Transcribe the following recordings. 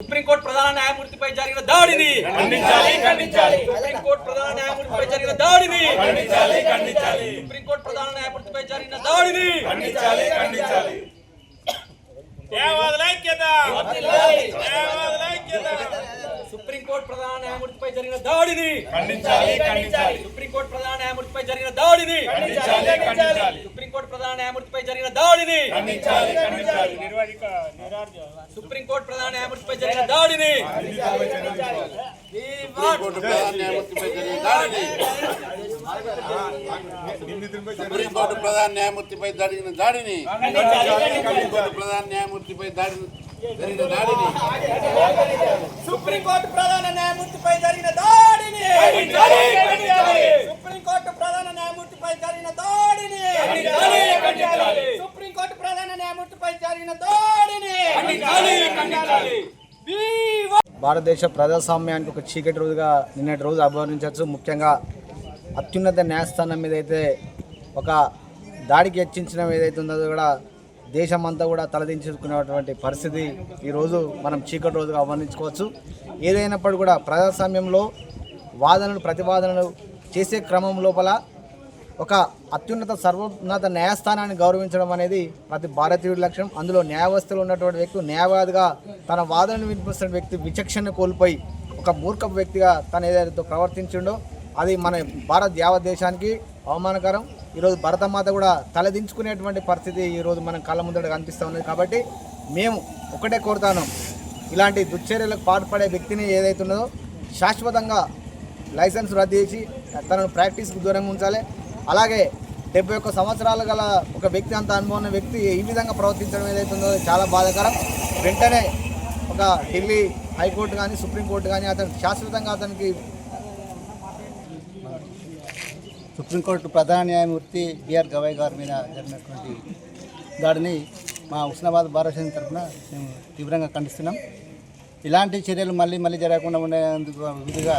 Supreme court ప్రధాన న్యాయమూర్తిపై జరిగిన దాడిని ఖండించాలి ఖండించాలి. సుప్రీంకోర్టు ప్రధాన న్యాయమూర్తిపై జరిగిన దాడిని ఖండించాలి ఖండించాలి. సుప్రీంకోర్టు ప్రధాన న్యాయమూర్తిపై జరిగిన దాడిని ఖండించాలి ఖండించాలి. న్యాయవాదుల ఐక్యత. న్యాయవాదుల ఐక్యత. సుప్రీంకోర్టు ప్రధాన న్యాయమూర్తిపై జరిగిన దాడిని ఖండించాలి ఖండించాలి. సుప్రీంకోర్టు ప్రధాన న్యాయమూర్తిపై జరిగిన దాడిని ఖండించాలి ఖండించాలి. సుప్రీంకోర్టు ప్రధాన న్యాయమూర్తిపై జరిగిన దాడిని ఖండించాలి ఖండించాలి సుప్రీంకోర్టు ప్రధాన న్యాయమూర్తిపై జరిగిన దాడిని సుప్రీంకోర్టు ప్రధాన న్యాయమూర్తిపై జరిగిన దాడిని సుప్రీంకోర్టు ప్రధాన న్యాయమూర్తిపై జరిగిన దాడిని సుప్రీంకోర్టు ప్రధాన న్యాయమూర్తిపై దాడిని. జరిగిన దాడిని. సుప్రీంకోర్టు ప్రధాన న్యాయమూర్తిపై జరిగిన దాడిని. సుప్రీంకోర్టు ప్రధాన న్యాయమూర్తిపై జరిగిన దాడిని సుప్రీంకోర్టు ప్రధాన న్యాయమూర్తిపై జరిగిన దాడిని. భారతదేశ ప్రజాస్వామ్యానికి ఒక చీకటి రోజుగా నిన్నటి రోజు అభివర్ణించవచ్చు. ముఖ్యంగా అత్యున్నత న్యాయస్థానం మీద అయితే ఒక దాడికి హెచ్చించడం ఏదైతే ఉందో కూడా దేశమంతా కూడా తలదించుకునేటువంటి పరిస్థితి ఈరోజు మనం చీకటి రోజుగా అవర్ణించుకోవచ్చు ఏదైనప్పటికీ కూడా ప్రజాస్వామ్యంలో వాదనలు ప్రతివాదనలు చేసే క్రమం లోపల ఒక అత్యున్నత సర్వోన్నత న్యాయస్థానాన్ని గౌరవించడం అనేది ప్రతి భారతీయుడి లక్ష్యం. అందులో న్యాయవ్యవస్థలో ఉన్నటువంటి వ్యక్తి న్యాయవాదిగా తన వాదనను వినిపిస్తున్న వ్యక్తి విచక్షణ కోల్పోయి ఒక మూర్ఖపు వ్యక్తిగా తను ఏదైతే ప్రవర్తించిండో అది మన భారత యావత్ దేశానికి అవమానకరం. ఈరోజు భరతమాత కూడా తలదించుకునేటువంటి పరిస్థితి ఈరోజు మనం కళ్ళ ముందట కనిపిస్తూ ఉన్నది. కాబట్టి మేము ఒకటే కోరుతాను. ఇలాంటి దుశ్చర్యలకు పాల్పడే వ్యక్తిని ఏదైతే ఉన్నదో శాశ్వతంగా లైసెన్స్ రద్దు చేసి తనను ప్రాక్టీస్కి దూరంగా ఉంచాలి. అలాగే డెబ్బై ఒక్క సంవత్సరాలు గల ఒక వ్యక్తి అంత అనుభవం ఉన్న వ్యక్తి ఈ విధంగా ప్రవర్తించడం ఏదైతుందో చాలా బాధాకరం. వెంటనే ఒక ఢిల్లీ హైకోర్టు కానీ సుప్రీంకోర్టు కానీ అతను శాశ్వతంగా అతనికి సుప్రీంకోర్టు ప్రధాన న్యాయమూర్తి బిఆర్ గవాయ్ గారి మీద జరిగినటువంటి దాడిని మా ఉస్నాబాద్ భారత తరఫున మేము తీవ్రంగా ఖండిస్తున్నాం. ఇలాంటి చర్యలు మళ్ళీ మళ్ళీ జరగకుండా ఉండేందుకు విధిగా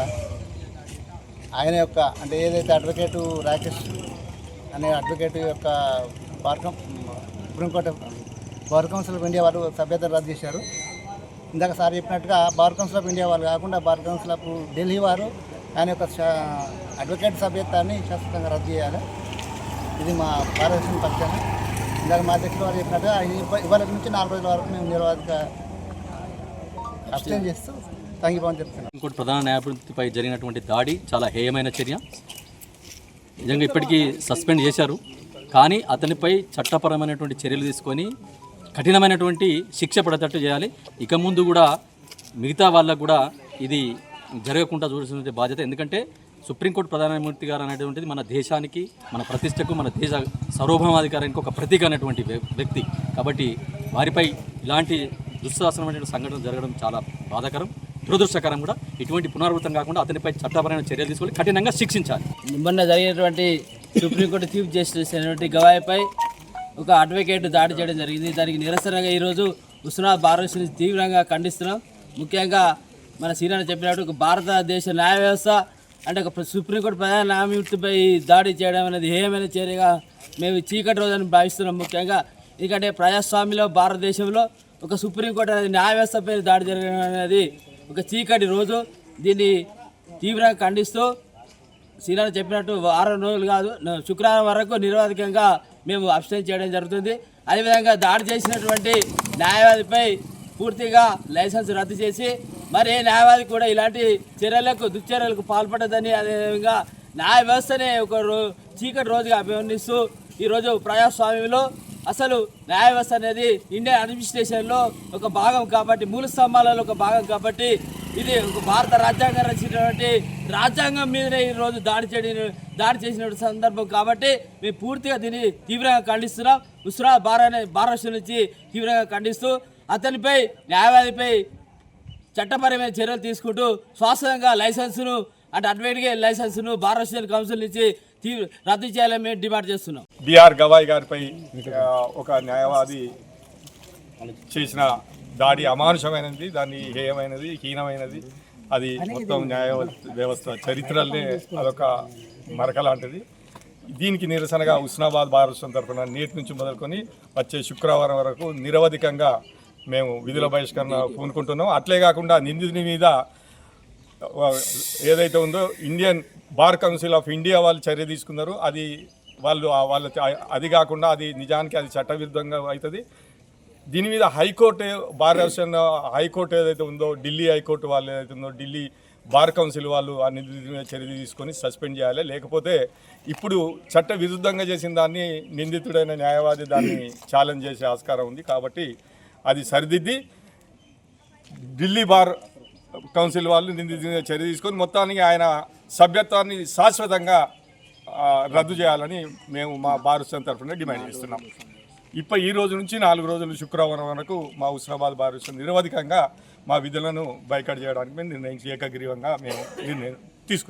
ఆయన యొక్క అంటే ఏదైతే అడ్వకేటు రాకేష్ అనే అడ్వకేట్ యొక్క వర్గం supreme court bar council of India వారు సభ్యత రద్దు చేశారు. ఇందాక సార్ చెప్పినట్టుగా బార్ కౌన్సిల్ ఆఫ్ ఇండియా వాళ్ళు కాకుండా బార్ కౌన్సిల్ ఆఫ్ ఢిల్లీ వారు ఆయన యొక్క శా- అడ్వకేట్ సభ్యత్వాన్ని శాశ్వతంగా రద్దు చేయాలి. ఇది మా భారతదేశం పక్షాన. ఇందాక మా అధ్యక్షులు వారు చెప్పినట్టుగా ఇవాళ నుంచి నాలుగు రోజుల వరకు మేము నిరవాధిక అబ్స్టైన్ చేస్తూ తంగిపోమని చెప్తున్నాం ఇంకోటి ప్రధాన న్యాయమూర్తిపై జరిగినటువంటి దాడి చాలా హేయమైన చర్య. నిజంగా ఇప్పటికీ సస్పెండ్ చేశారు. కానీ అతనిపై చట్టపరమైనటువంటి చర్యలు తీసుకొని కఠినమైనటువంటి శిక్ష పడేటట్టు చేయాలి. ఇక ముందు కూడా మిగతా వాళ్ళకు కూడా ఇది జరగకుండా చూడాల్సిన బాధ్యత. ఎందుకంటే సుప్రీంకోర్టు ప్రధానమూర్తి గారు అనేటువంటిది మన దేశానికి మన ప్రతిష్టకు మన దేశ సార్వభౌమాధికారానికి ఒక ప్రతీక అనేటువంటి వ్యక్తి. కాబట్టి వారిపై ఇలాంటి దుస్సాహసనమైన సంఘటన జరగడం చాలా బాధాకరం. దురదృష్టకరం కూడా. ఇటువంటి పునరావృతం కాకుండా అతనిపై చట్టపరమైన చర్యలు తీసుకొని కఠినంగా శిక్షించాలి. మొన్న జరిగినటువంటి సుప్రీంకోర్టు చీఫ్ జస్టిస్ అయినటువంటి గవాయిపై ఒక అడ్వకేట్ దాడి చేయడం జరిగింది. దానికి నిరసనగా ఈరోజు ఉస్మానాబాద్ బార్ తీవ్రంగా ఖండిస్తున్నాం. ముఖ్యంగా మన శ్రీరాణ చెప్పినట్టు ఒక భారతదేశ న్యాయ వ్యవస్థ అంటే ఒక సుప్రీంకోర్టు ప్రధాన న్యాయమూర్తిపై దాడి చేయడం అనేది హేయమైన చర్యగా మేము చీకటి రోజు అని భావిస్తున్నాం ముఖ్యంగా. ఎందుకంటే ప్రజాస్వామ్యంలో భారతదేశంలో ఒక సుప్రీంకోర్టు అనేది న్యాయ వ్యవస్థపై దాడి జరగడం అనేది ఒక చీకటి రోజు. దీన్ని తీవ్రంగా ఖండిస్తూ శ్రీరామ్ చెప్పినట్టు వారం రోజులు కాదు శుక్రవారం వరకు నిరవధికంగా మేము అబ్స్టైన్ చేయడం జరుగుతుంది. అదేవిధంగా దాడి చేసినటువంటి న్యాయవాదిపై పూర్తిగా లైసెన్స్ రద్దు చేసి మరి న్యాయవాది కూడా ఇలాంటి చర్యలకు దుశ్చర్యలకు పాల్పడదని అదేవిధంగా న్యాయ వ్యవస్థనే ఒక రో చీకటి రోజుగా అభివర్ణిస్తూ ఈరోజు ప్రజాస్వామ్యంలో అసలు న్యాయ వ్యవస్థ అనేది ఇండియన్ అడ్మినిస్ట్రేషన్లో ఒక భాగం కాబట్టి మూల స్తంభాలలో ఒక భాగం కాబట్టి ఇది ఒక భారత రాజ్యాంగం రచించినటువంటి రాజ్యాంగం మీదనే ఈరోజు దాడి చేయడం దాడి చేసిన సందర్భం కాబట్టి మేము పూర్తిగా దీన్ని తీవ్రంగా ఖండిస్తున్నాం. ఉస్రా భార అనే భారత నుంచి తీవ్రంగా ఖండిస్తూ అతనిపై న్యాయవాదిపై చట్టపరమైన చర్యలు తీసుకుంటూ శాశ్వతంగా లైసెన్సును అంటే అడ్వైట్గా లైసెన్సును భారత కౌన్సిల్ నుంచి రద్దు చేయాలని మేము డిమాండ్ చేస్తున్నాం. బీఆర్ గవాయ్ గారిపై ఒక న్యాయవాది చేసిన దాడి అమానుషమైనది దాన్ని హేయమైనది హీనమైనది. అది మొత్తం న్యాయ వ్యవస్థ చరిత్రలనే అదొక మరక లాంటిది. దీనికి నిరసనగా ఉస్నాబాద్ భారత తరఫున నేటి నుంచి మొదలుకొని వచ్చే శుక్రవారం వరకు నిరవధికంగా మేము విధుల బహిష్కరణ పూనుకుంటున్నాం. అట్లే కాకుండా నిందితుని మీద ఏదైతే ఉందో Indian bar council of India వాళ్ళు చర్య తీసుకున్నారు. అది వాళ్ళు వాళ్ళ అది కాకుండా అది నిజానికి అది చట్టవిరుద్ధంగా అవుతుంది. దీని మీద హైకోర్టు బార్ హైకోర్టు ఏదైతే ఉందో ఢిల్లీ హైకోర్టు వాళ్ళు ఏదైతే ఉందో ఢిల్లీ బార్ కౌన్సిల్ వాళ్ళు ఆ నిందితుడి మీద చర్య తీసుకొని సస్పెండ్ చేయాలి. లేకపోతే ఇప్పుడు చట్ట విరుద్ధంగా చేసిన దాన్ని నిందితుడైన న్యాయవాది దాన్ని ఛాలెంజ్ చేసే ఆస్కారం ఉంది. కాబట్టి అది సరిదిద్ది ఢిల్లీ బార్ కౌన్సిల్ వాళ్ళు నిందితుడి చర్య తీసుకొని మొత్తానికి ఆయన సభ్యత్వాన్ని శాశ్వతంగా రద్దు చేయాలని మేము మా బార్ తరఫున డిమాండ్ చేస్తున్నాం. ఇప్పుడు ఈ రోజు నుంచి నాలుగు రోజులు శుక్రవారం వరకు మా హుస్నాబాద్ బార్ నిరవధికంగా మా విధులను బైకట్ చేయడానికి మేము నిర్ణయించి ఏకగ్రీవంగా మేము నిర్ణయం తీసుకున్నాం.